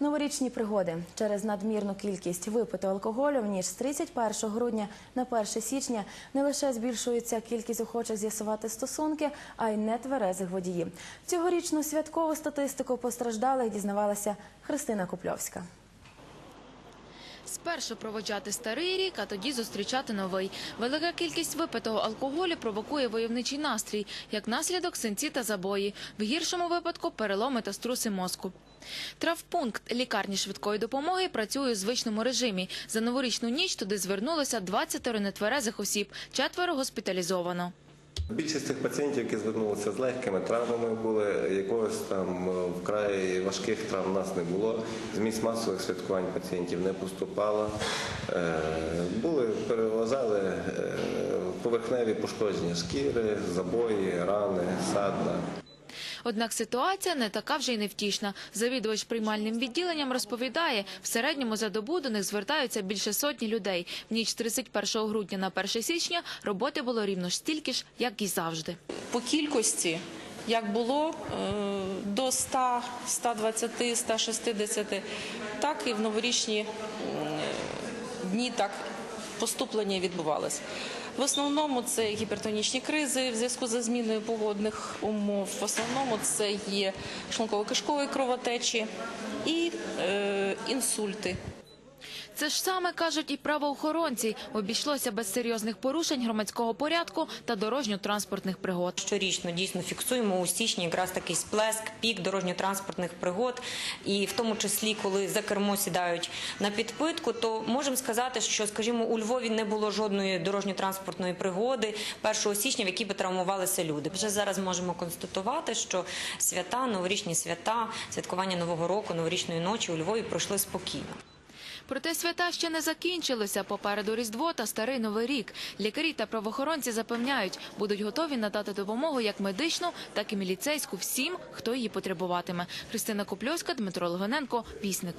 Новорічні пригоди через надмірну кількість випитого алкоголю в ніж з 31 грудня на 1 січня не лише збільшується кількість охочих з'ясувати стосунки, а й нетверезих водіїв. Цьогорічну святкову статистику постраждалих дізнавалася Христина Купльовська. Спершу проводжати старий рік, а тоді зустрічати новий. Велика кількість випитого алкоголю провокує войовничий настрій, як наслідок синці та забої. В гіршому випадку переломи та струси мозку. Травпункт лікарні швидкої допомоги працює у звичному режимі. За новорічну ніч туди звернулося 20 нетверезих осіб, четверо госпіталізовано. Більшість цих пацієнтів, які звернулися з легкими травмами, були якогось там е, вкрай важких травм у нас не було. З масових святкувань пацієнтів не поступало. Е, Були перевозали е, поверхневі пошкодження шкіри, забої, рани, садна. Однак ситуація не така вже й невтішна. Завідувач приймальним відділенням розповідає, в середньому за добу до них звертаються більше сотні людей. В ніч з 31 грудня на 1 січня роботи було рівно ж стільки ж, як і завжди. по кількості, як було е, до 100, 120, 160, так і в новорічні дні так поступлення відбувалось. В основному це гіпертонічні кризи в зв'язку зі зміною погодних умов. В основному це є шлунково-кишкові кровотечі і е, інсульти. Це ж саме кажуть і правоохоронці. Обійшлося без серйозних порушень громадського порядку та дорожньо-транспортних пригод. Щорічно дійсно фіксуємо у січні якраз такий сплеск, пік дорожньо-транспортних пригод, і в тому числі, коли за кермо сідають на підпитку, то можемо сказати, що, скажімо, у Львові не було жодної дорожньо-транспортної пригоди 1 січня, в якій би травмувалися люди. Вже зараз можемо констатувати, що свята, новорічні свята, святкування нового року, новорічної ночі у Львові пройшли спокійно. Проте свята ще не закінчилися. Попереду Різдво та Старий Новий рік. Лікарі та правоохоронці запевняють, будуть готові надати допомогу як медичну, так і міліцейську всім, хто її потребуватиме. Христина Купльовська, Дмитро Логоненко, Пісник.